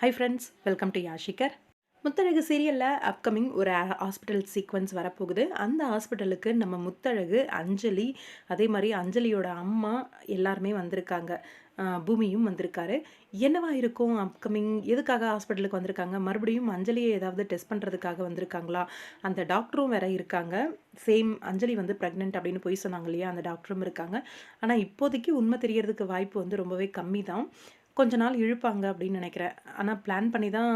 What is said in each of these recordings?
High friends welcome to யாஷிகர் முத்தழகு சீரியலில் upcoming ஒரு ஹாஸ்பிட்டல் சீக்வன்ஸ் வரப்போகுது. அந்த ஹாஸ்பிட்டலுக்கு நம்ம முத்தழகு அஞ்சலி அதே மாதிரி அஞ்சலியோட அம்மா எல்லாருமே வந்திருக்காங்க. பூமியும் வந்திருக்காரு. என்னவா இருக்கும் அப்கமிங் எதுக்காக ஹாஸ்பிட்டலுக்கு வந்திருக்காங்க? மறுபடியும் அஞ்சலியை ஏதாவது டெஸ்ட் பண்ணுறதுக்காக வந்திருக்காங்களா? அந்த டாக்டரும் வேற இருக்காங்க. சேம் அஞ்சலி வந்து ப்ரெக்னென்ட் அப்படின்னு போய் சொன்னாங்க இல்லையா? அந்த டாக்டரும் இருக்காங்க. ஆனால் இப்போதைக்கு உண்மை தெரியறதுக்கு வாய்ப்பு வந்து ரொம்பவே கம்மி தான் கொஞ்ச நாள் இழுப்பாங்க அப்படின்னு நினைக்கிறேன். ஆனால் பிளான் பண்ணி தான்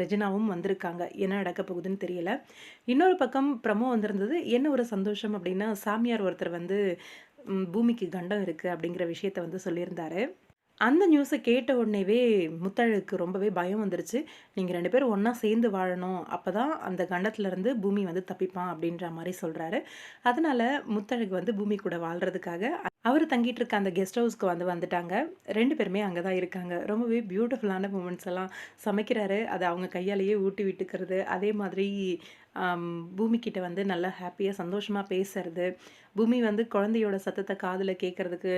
ரெஜினாவும் வந்திருக்காங்க. என்ன நடக்க போகுதுன்னு தெரியல. இன்னொரு பக்கம் ப்ரமோ வந்திருந்தது என்ன ஒரு சந்தோஷம்? அப்படின்னா சாமியார் ஒருத்தர் வந்து பூமிக்கு கண்டம் இருக்குது அப்படிங்கிற விஷயத்த வந்து சொல்லியிருந்தாரு. அந்த நியூஸை கேட்ட உடனேவே முத்தழகுக்கு ரொம்பவே பயம் வந்துருச்சு. நீங்கள் ரெண்டு பேரும் ஒன்றா சேர்ந்து வாழணும். அப்போ தான் அந்த கண்டத்துலேருந்து பூமி வந்து தப்பிப்பான் அப்படின்ற மாதிரி சொல்கிறாரு அதனால் முத்தழகு வந்து பூமி கூட வாழ்கிறதுக்காக அவர் தங்கிட்டு இருக்க அந்த கெஸ்ட் ஹவுஸ்க்கு வந்து வந்துட்டாங்க. ரெண்டு பேருமே அங்கே தான் இருக்காங்க. ரொம்பவே பியூட்டிஃபுல்லான மூமெண்ட்ஸ் எல்லாம் சமைக்கிறாரு. அதை அவங்க கையாலேயே ஊட்டி விட்டுக்கிறது. அதே மாதிரி பூமிக்கிட்ட பூமி கிட்ட வந்து நல்லா ஹாப்பியாக சந்தோஷமாக பேசுறது. பூமி வந்து குழந்தையோட சத்தத்தை காதில் கேட்கறதுக்கு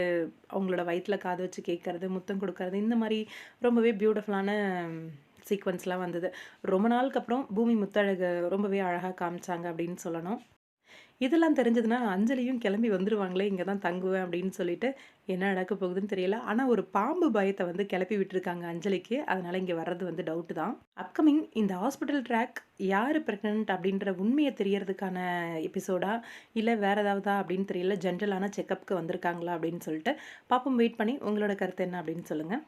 அவங்களோட வயிற்றில் காது வச்சு கேட்கறது முத்தம் கொடுக்கறது இந்த மாதிரி ரொம்பவே பியூட்டிஃபுல்லான சீக்வன்ஸ்லாம் வந்தது. ரொம்ப நாளுக்கு அப்புறம் பூமி முத்தழகு ரொம்பவே அழகாக காமிச்சாங்க அப்படின்னு சொல்லணும். இதெல்லாம் தெரிஞ்சதுன்னா அஞ்சலியும் கிளம்பி வந்துருவாங்களே இங்கே தான் தங்குவேன் அப்படின்னு சொல்லிட்டு என்ன நடக்க போகுதுன்னு தெரியல. ஆனால் ஒரு பாம்பு பயத்தை வந்து கிளப்பி விட்டுருக்காங்க அஞ்சலிக்கு. அதனால் இங்கே வர்றது வந்து டவுட்டு தான். அப்கமிங் இந்த ஹாஸ்பிட்டல் ட்ராக் யார் ப்ரெக்னென்ட் அப்படின்ற உண்மையை தெரியறதுக்கான எபிசோடா இல்லை வேறு ஏதாவதா அப்படின்னு தெரியல. ஜென்ரலான செக்கப்புக்கு வந்திருக்காங்களா அப்படின்னு சொல்லிட்டு பாப்போம் வெயிட் பண்ணி உங்களோட கருத்து என்ன அப்படின்னு சொல்லுங்கள்